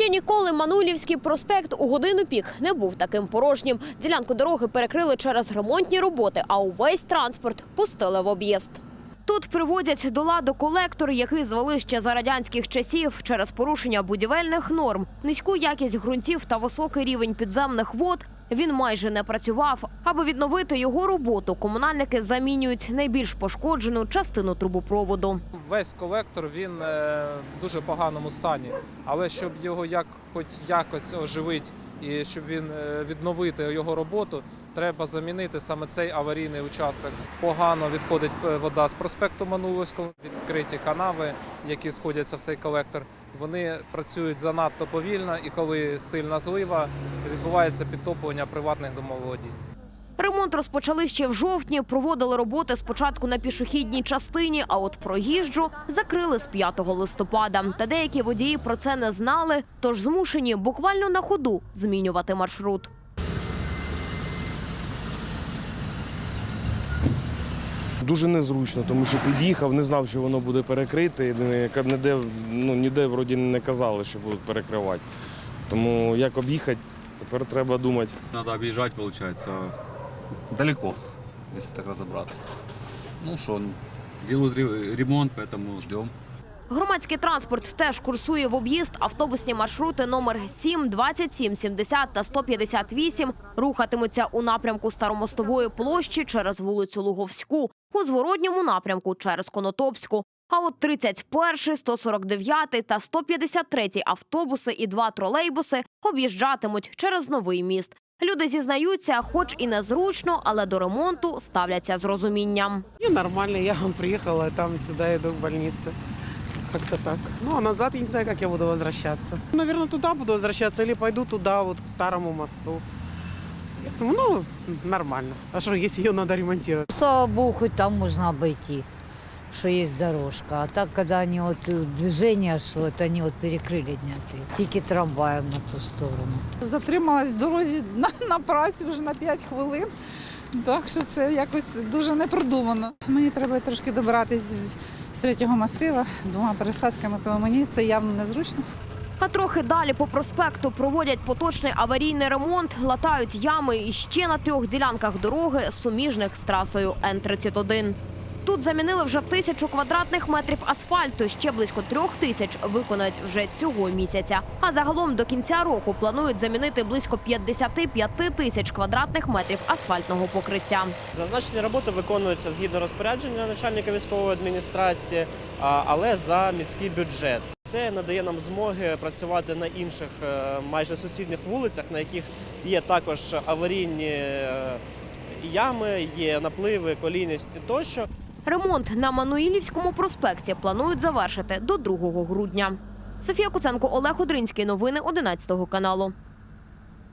Ще ніколи Манулівський проспект у годину пік не був таким порожнім. Ділянку дороги перекрили через ремонтні роботи, а увесь транспорт пустили в об'їзд. Тут приводять до ладу колектор, який звели ще за радянських часів через порушення будівельних норм, низьку якість ґрунтів та високий рівень підземних вод. Він майже не працював. Аби відновити його роботу, комунальники замінюють найбільш пошкоджену частину трубопроводу. Весь колектор він е, в дуже поганому стані, але щоб його як хоч якось оживити і щоб він е, відновити його роботу, треба замінити саме цей аварійний участок. Погано відходить е, вода з проспекту Мануловського, відкриті канави, які сходяться в цей колектор. Вони працюють занадто повільно, і коли сильна злива, відбувається підтоплення приватних домоволодінь. Ремонт розпочали ще в жовтні. Проводили роботи спочатку на пішохідній частині, а от проїжджу закрили з 5 листопада. Та деякі водії про це не знали, тож змушені буквально на ходу змінювати маршрут. Дуже незручно, тому що під'їхав, не знав, що воно буде перекрите. Ніде, ну, ніде вроді не казали, що будуть перекривати. Тому як об'їхати, тепер треба думати. Надо объезжать, получается, далеко, если так разобраться. Ну что, делают ре- ремонт, поэтому ждем. Громадський транспорт теж курсує в об'їзд. Автобусні маршрути номер 7, 27, 70 та 158 рухатимуться у напрямку Старомостової площі через вулицю Луговську, у зворотньому напрямку через Конотопську. А от 31, 149 та 153 автобуси і два тролейбуси об'їжджатимуть через новий міст. Люди зізнаються, хоч і незручно, але до ремонту ставляться з розумінням. Не, нормально, я вам приехала, там сюда иду к больнице. Как-то так. Ну, а назад я не знаю, как я буду возвращаться. Наверное, туда буду возвращаться или пойду туда, вот, к старому мосту. Я думаю, ну, нормально. А что, если ее надо ремонтировать? Слава богу, хоть там можно обойти, что есть дорожка. А так, когда они вот э, движение шло, это они вот перекрыли дня три. Тільки трамваєм на ту сторону. Затрималась в дорозі на, на працю вже на 5 хвилин. Так що це якось дуже непродумано. Мені треба трошки добиратись з, з третього масива двома пересадками, тому мені це явно незручно. А трохи далі по проспекту проводять поточний аварійний ремонт, латають ями і ще на трьох ділянках дороги, суміжних з трасою Н-31. Тут замінили вже тисячу квадратних метрів асфальту. Ще близько трьох тисяч виконають вже цього місяця. А загалом до кінця року планують замінити близько 55 тисяч квадратних метрів асфальтного покриття. Зазначені роботи виконуються згідно розпорядження начальника військової адміністрації, але за міський бюджет. Це надає нам змоги працювати на інших е, майже сусідніх вулицях, на яких є також аварійні е, ями, є напливи, колійність тощо. Ремонт на Мануїлівському проспекті планують завершити до 2 грудня. Софія Куценко, Олег Одринський. Новини 11 каналу.